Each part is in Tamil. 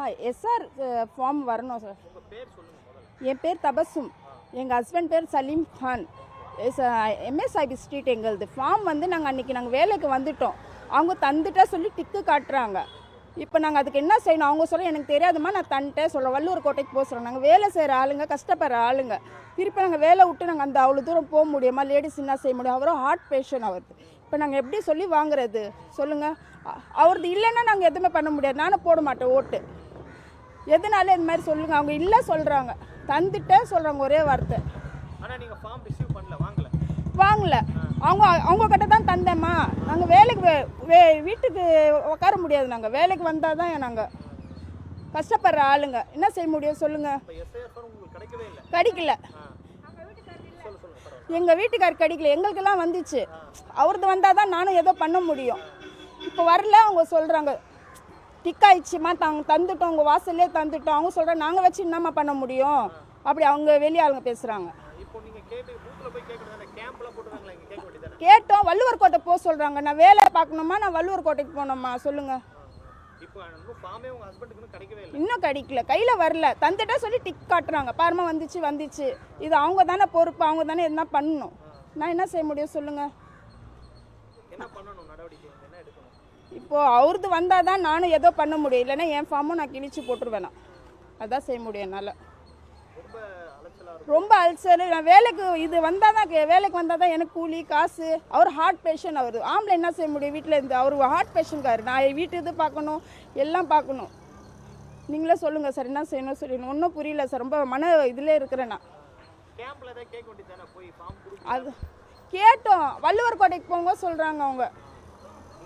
ஆ எஸ்ஆர் ஃபார்ம் வரணும் சார் பேர் என் பேர் தபசும். எங்கள் ஹஸ்பண்ட் பேர் சலீம் கான். எம்எஸ்ஐபி ஸ்ட்ரீட் எங்களுது. ஃபார்ம் வந்து நாங்கள் அன்றைக்கி நாங்கள் வேலைக்கு வந்துட்டோம். அவங்க தந்துட்டா சொல்லி டிக்கு காட்டுறாங்க. இப்போ நாங்கள் அதுக்கு என்ன செய்யணும்? அவங்க சொல்ல எனக்கு தெரியாதும்மா நான் தந்துட்டேன். சொல்ல வள்ளூர் கோட்டைக்கு போக சொல்கிறோம் நாங்கள் வேலை செய்கிற ஆளுங்க கஷ்டப்படுற ஆளுங்க. திருப்பி நாங்கள் வேலை விட்டு நாங்கள் அந்த அவ்வளோ தூரம் போக முடியுமா? லேடிஸ் என்ன செய்ய முடியும்? அவரும் ஹார்ட் பேஷண்ட் அவருக்கு இப்போ நாங்கள் எப்படி சொல்லி வாங்குறது? சொல்லுங்கள் அவரது இல்லைன்னா நாங்கள் எதுவுமே பண்ண முடியாது. நானும் போட மாட்டேன் ஓட்டு. எதனால இந்த மாதிரி சொல்லுங்கள் அவங்க இல்லை சொல்கிறாங்க தந்துட்டேன் சொல்கிறாங்க ஒரே வார்த்தை. வாங்கல. வாங்கல. அவங்க அவங்க கிட்ட தான் தந்தேம்மா. நாங்கள் வேலைக்கு வே- வீட்டுக்கு உட்கார முடியாது நாங்கள் வேலைக்கு வந்தால் தான் நாங்கள் கஷ்டப்படுற ஆளுங்க. என்ன செய்ய முடியும் சொல்லுங்கள் கிடைக்கல. எங்கள் வீட்டுக்கார் கிடைக்கல. எங்களுக்கெல்லாம் வந்துச்சு. அவரது வந்தால் தான் நானும் ஏதோ பண்ண முடியும். இப்போ வரல அவங்க சொல்கிறாங்க டிக்காயிடுச்சுமா தாங்க தந்துட்டோம் உங்கள் வாசல்லே தந்துட்டோம். அவங்க சொல்கிறாங்க நாங்கள் வச்சு என்னம்மா பண்ண முடியும்? அப்படி அவங்க வெளி ஆளுங்க பேசுகிறாங்க கேட்டோம். வள்ளுவர் கோட்டை போக சொல்கிறாங்க நான் வேலை பார்க்கணுமா? நான் வள்ளுவர் கோட்டைக்கு போகணுமா? சொல்லுங்கள் இன்னும் கிடைக்கல. கையில் வரல. தந்துட்டா சொல்லி டிக் காட்டுறாங்க. பாருமா வந்துச்சு வந்துச்சு. இது அவங்க தானே பொறுப்பு. அவங்க தானே என்ன பண்ணணும்? நான் என்ன செய்ய முடியும்? சொல்லுங்கள் இப்போது அவரது வந்தால் தான் நானும் ஏதோ பண்ண முடியும். இல்லைன்னா என் ஃபார்மும் நான் கிழிச்சு போட்டுருவேன்? அதான் செய்ய முடியும் என்னால். ரொம்ப அல்சர். நான் வேலைக்கு இது வந்தால் தான் வேலைக்கு வந்தால் தான் எனக்கு கூலி காசு அவர் ஹார்ட் பேஷண்ட் அவர். ஆம்பளை என்ன செய்ய முடியும் வீட்டில் இருந்து? அவர் ஹார்ட் பேஷண்ட்காரு நான் வீட்டு இது பார்க்கணும் எல்லாம் பார்க்கணும். நீங்களே சொல்லுங்கள் சார் என்ன செய்யணும் சொல்லணும் ஒன்றும் புரியல சார். ரொம்ப மன இதில் இருக்கிறேன் நான். அது கேட்டோம். வள்ளுவர் கோட்டைக்கு போங்க சொல்கிறாங்க அவங்க இங்கே இருந்து அவ்வளோ தூரம்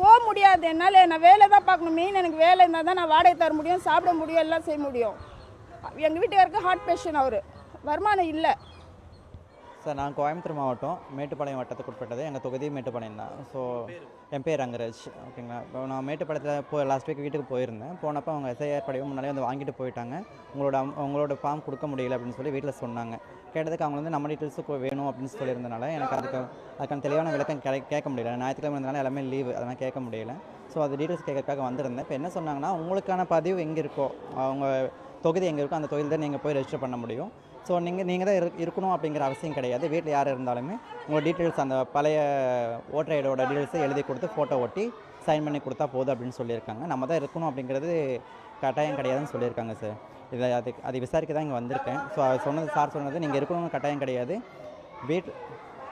போக முடியாது. என்னால் நான் வேலை தான் பார்க்கணும். மெயின் எனக்கு வேலை இருந்தால் தான் நான் வாடகை தர முடியும் சாப்பிட முடியும் எல்லாம் செய்ய முடியும். எங்கள் வீட்டுக்காருக்கு ஹார்ட் பேஷண்ட் அவர். வருமானம் இல்லை. சார் நான் கோயம்புத்தூர் மாவட்டம் மேட்டுப்பாளையம் வட்டத்துக்கு உட்பட்டது. எங்கள் தொகுதி மேட்டுப்பாளையம் தான். ஸோ என் பேர் ரங்கராஜ். ஓகேங்களா இப்போ நான் மேட்டுப்பாளையத்தில் போ லாஸ்ட் வீக் வீட்டுக்கு போயிருந்தேன். போனப்போ அவங்க எஸ்ஐஆர் படிவம் முன்னாடியே வந்து வாங்கிட்டு போயிட்டாங்க. உங்களோட உங்களோட ஃபார்ம் கொடுக்க முடியல அப்படின்னு சொல்லி வீட்டில் சொன்னாங்க. கேட்டதுக்கு அவங்க வந்து நம்ம டீட்டெயில்ஸு வேணும் அப்படின்னு சொல்லியிருந்தனால எனக்கு அதுக்கு அதுக்கான தெளிவான விளக்கம் கிடை கேட்க முடியல. ஞாயிற்றுக்கிழமை இருந்தனால எல்லாமே லீவு அதெல்லாம் கேட்க முடியல. ஸோ அது டீட்டெயில்ஸ் கேட்கறதுக்காக வந்திருந்தேன். இப்போ என்ன சொன்னாங்கன்னா உங்களுக்கான பதிவு எங்கே இருக்கோ அவங்க தொகுதி எங்கே இருக்கோ அந்த தொகுதியில் தான் நீங்கள் போய் ரெஜிஸ்டர் பண்ண முடியும். ஸோ நீங்கள் நீங்கள் தான் இரு- இருக்கணும் அப்படிங்கிற அவசியம் கிடையாது. வீட்டில் யார் இருந்தாலுமே உங்கள் டீட்டெயில்ஸ் அந்த பழைய ஓட்டர் ஐடியோட டீட்டெயில்ஸை எழுதி கொடுத்து ஃபோட்டோ ஒட்டி சைன் பண்ணி கொடுத்தா போதும் அப்படின்னு சொல்லியிருக்காங்க. நம்ம தான் இருக்கணும் அப்படிங்கிறது கட்டாயம் கிடையாதுன்னு சொல்லியிருக்காங்க சார் இதை அது அது விசாரிக்க தான் இங்கே வந்திருக்கேன். ஸோ அது சொன்னது சார் சொன்னது நீங்கள் இருக்கணும்னு கட்டாயம் கிடையாது. வீட்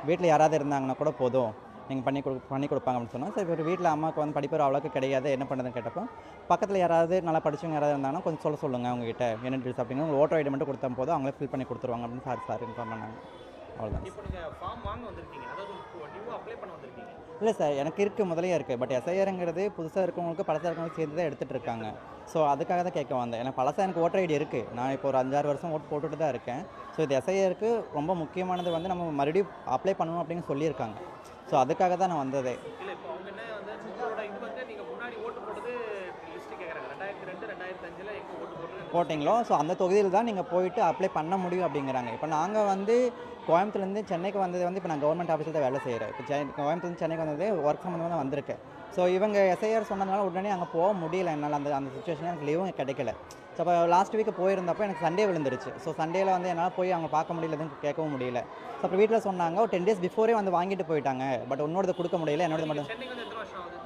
வீட்டில் யாராவது இருந்தாங்கன்னா கூட போதும். நீங்கள் பண்ணி கொடு பண்ணி கொடுப்பாங்க அப்படின்னு சொன்னால் சரி ஒரு வீட்டில் அம்மாவுக்கு வந்து படிப்பு அவ்வளோக்கு கிடையாது என்ன பண்ணுறதுன்னு கேட்டப்போ பக்கத்தில் யாராவது நல்லா படிச்சவங்க யாராவது இருந்தாங்கன்னா கொஞ்சம் சொல்ல சொல்லுங்கள் அவங்ககிட்ட என்ன டீல்ஸ் அப்படின்னு உங்கள் ஓட்டர் ஐடி மட்டும் கொடுத்தா போதும் அவங்களே ஃபில் பண்ணி கொடுத்துருவாங்க அப்படின்னு சார் சார் இன்ஃபார்ம் பண்ணாங்க. அவ்வளோதான் இப்போ இல்லை சார் எனக்கு இருக்குது முதலே இருக்குது பட் எஸ்ஐஆருங்கிறது புதுசாக இருக்கவங்களுக்கு பழசாக இருக்கவங்களுக்கு சேர்ந்து தான் எடுத்துகிட்டு இருக்காங்க. ஸோ அதுக்காக தான் கேட்க வந்தேன். ஏன்னா பழசாக எனக்கு ஓட்டர் ஐடி இருக்குது நான் இப்போ ஒரு அஞ்சாறு வருஷம் ஓட்டு போட்டுட்டு தான் இருக்கேன். ஸோ இது எஸ்ஐஆருக்கு ரொம்ப முக்கியமானது வந்து நம்ம மறுபடியும் அப்ளை பண்ணணும் அப்படின்னு சொல்லியிருக்காங்க. ஸோ அதுக்காக தான் நான் வந்ததே. போட்டிங்களோ? ஸோ அந்த தொகுதியில் தான் நீங்கள் போயிட்டு அப்ளை பண்ண முடியும் அப்படிங்கிறாங்க. இப்போ நாங்கள் வந்து கோயம்புத்தூர்லேருந்து சென்னைக்கு வந்தது வந்து இப்போ நான் கவர்மெண்ட் ஆஃபீஸில் தான் வேலை செய்கிறேன் இப்போ சென்னை கோயம்புத்தூர் சென்னைக்கு வந்தது ஒர்க் சம்மந்தமாக தான் வந்திருக்கேன் ஸோ இவங்க எஸ்ஐஆர் சொன்னதுனால உடனே அங்கே போக முடியல. என்னால் அந்த அந்த சுச்சுவேஷன் எனக்கு லீவும் கிடைக்கல. ஸோ அப்போ லாஸ்ட் வீக் போயிருந்தப்போ எனக்கு சண்டே விழுந்துருச்சு. ஸோ சண்டேல வந்து என்னால் போய் அவங்க பார்க்க முடியல எதுவும் கேட்கவும் முடியல. ஸோ அப்புறம் வீட்டில் சொன்னாங்க ஒரு டென் டேஸ் பிஃபோரே வந்து வாங்கிட்டு போயிட்டாங்க. பட் உன்னோடது கொடுக்க முடியல என்னோடது மட்டும்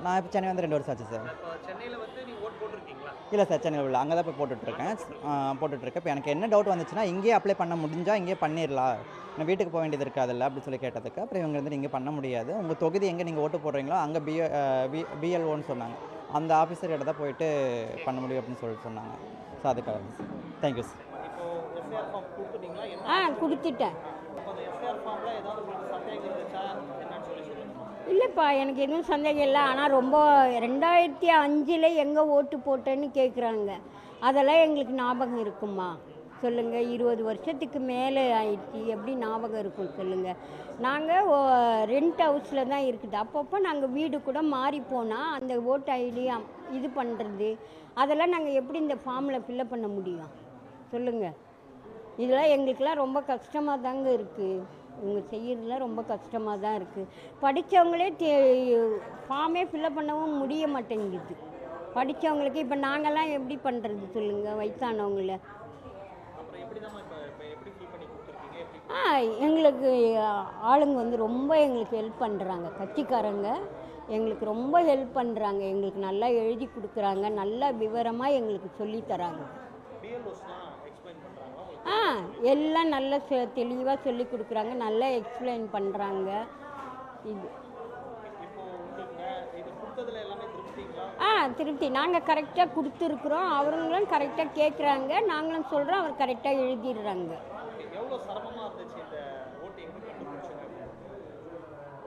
நான் இப்போ சென்னை வந்து ரெண்டு வருஷம் ஆச்சு சார் இல்லை சார் சென்னையில் உள்ள. அங்கே தான் போய் போட்டுட்ருக்கேன் போட்டுட்ருக்கேன் இப்போ எனக்கு என்ன டவுட் வந்துச்சுன்னா இங்கேயே அப்ளை பண்ண முடிஞ்சால் இங்கேயே பண்ணிடலாம் நான் வீட்டுக்கு போக வேண்டியது இருக்காதுல்ல அப்படின்னு சொல்லி கேட்டதுக்கு. அப்புறம் இவங்க வந்து நீங்கள் பண்ண முடியாது. உங்கள் தொகுதி எங்கே நீங்கள் ஓட்டு போடுறீங்களோ அங்கே பிஏ பிஎல்ஓன்னு சொன்னாங்க. அந்த ஆஃபீஸர் கிட்ட தான் போயிட்டு பண்ண முடியும் அப்படின்னு சொல்லிட்டு சொன்னாங்க. ஸோ அதுக்காக. தேங்க்யூ சார் இப்போ எஸ்ஆர் ஃபார்ம் கொடுத்துட்டீங்களா? என்ன ஆ கொடுத்துட்டேன். இல்லைப்பா எனக்கு எதுவும் சந்தேகம் இல்லை. ஆனால் ரொம்ப ரெண்டாயிரத்தி அஞ்சில் எங்கே ஓட்டு போட்டேன்னு கேட்குறாங்க அதெல்லாம் எங்களுக்கு ஞாபகம் இருக்குமா? சொல்லுங்கள் இருபது வருஷத்துக்கு மேலே ஆயிடுச்சு. எப்படி ஞாபகம் இருக்கும் சொல்லுங்கள் நாங்கள் ரெண்ட் ஹவுஸில் தான் இருக்குது. அப்பப்போ நாங்கள் வீடு கூட மாறி போனால் அந்த ஓட்டு ஐடி இது பண்ணுறது அதெல்லாம் நாங்கள் எப்படி இந்த ஃபார்மில் ஃபில்அப் பண்ண முடியும்? சொல்லுங்கள் இதெல்லாம் எங்களுக்கெல்லாம் ரொம்ப கஷ்டமாக தாங்க இருக்குது இவங்க செய்கிறதுலாம் ரொம்ப கஷ்டமாக தான் இருக்குது படித்தவங்களே ஃபார்மே ஃபில்அப் பண்ணவும் முடிய மாட்டேங்குது. படித்தவங்களுக்கு இப்போ நாங்கள்லாம் எப்படி பண்ணுறது சொல்லுங்கள் வயசானவங்கள அப்புறம் எப்படி தான் இப்போ இப்போ எப்படி ஃபீல் பண்ணி கொடுத்துருக்கீங்க எப்படி ஆ எங்களுக்கு ஆளுங்க வந்து ரொம்ப எங்களுக்கு ஹெல்ப் பண்ணுறாங்க கட்சிக்காரங்க எங்களுக்கு ரொம்ப ஹெல்ப் பண்ணுறாங்க எங்களுக்கு நல்லா எழுதி கொடுக்குறாங்க. நல்லா விவரமாக எங்களுக்கு சொல்லித்தராங்க ஆ எல்லாம் நல்லா தெளிவாக சொல்லி கொடுக்குறாங்க. நல்லா எக்ஸ்பிளைன் பண்ணுறாங்க இது. ஆ திருப்தி. நாங்கள் கரெக்டாக கொடுத்துருக்குறோம். அவங்களும் கரெக்டாக கேட்குறாங்க நாங்களும் சொல்கிறோம் அவர் கரெக்டாக எழுதிடுறாங்க.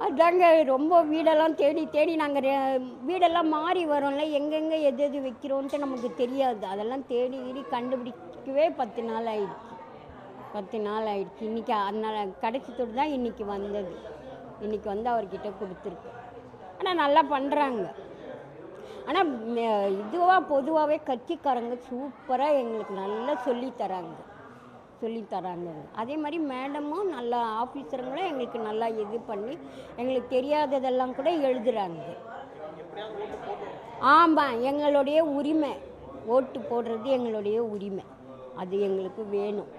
அதாங்க ரொம்ப வீடெல்லாம் தேடி தேடி நாங்கள் வீடெல்லாம் மாறி வரோம்ல எங்கெங்கே எது எது வைக்கிறோன்ட்டு நமக்கு தெரியாது. அதெல்லாம் தேடி தேடி கண்டுபிடிக்கவே பத்து நாள் ஆயிடுச்சு. பத்து நாள் ஆயிடுச்சு. இன்றைக்கி அதனால் கடைசி தான் இன்றைக்கி வந்தது. இன்றைக்கி வந்து அவர்கிட்ட கொடுத்துருக்கு. ஆனால் நல்லா பண்ணுறாங்க ஆனால் இதுவாக பொதுவாகவே கட்சிக்காரங்க சூப்பராக எங்களுக்கு நல்லா சொல்லித்தராங்க தராங்க சொல்லித் தராங்க அதே மாதிரி மேடமும் நல்லா ஆஃபீஸருங்களும் எங்களுக்கு நல்லா இது பண்ணி எங்களுக்கு தெரியாததெல்லாம் கூட எழுதுறாங்க. ஆமாம் எங்களுடைய உரிமை. ஓட்டு போடுறது எங்களுடைய உரிமை. அது எங்களுக்கு வேணும்.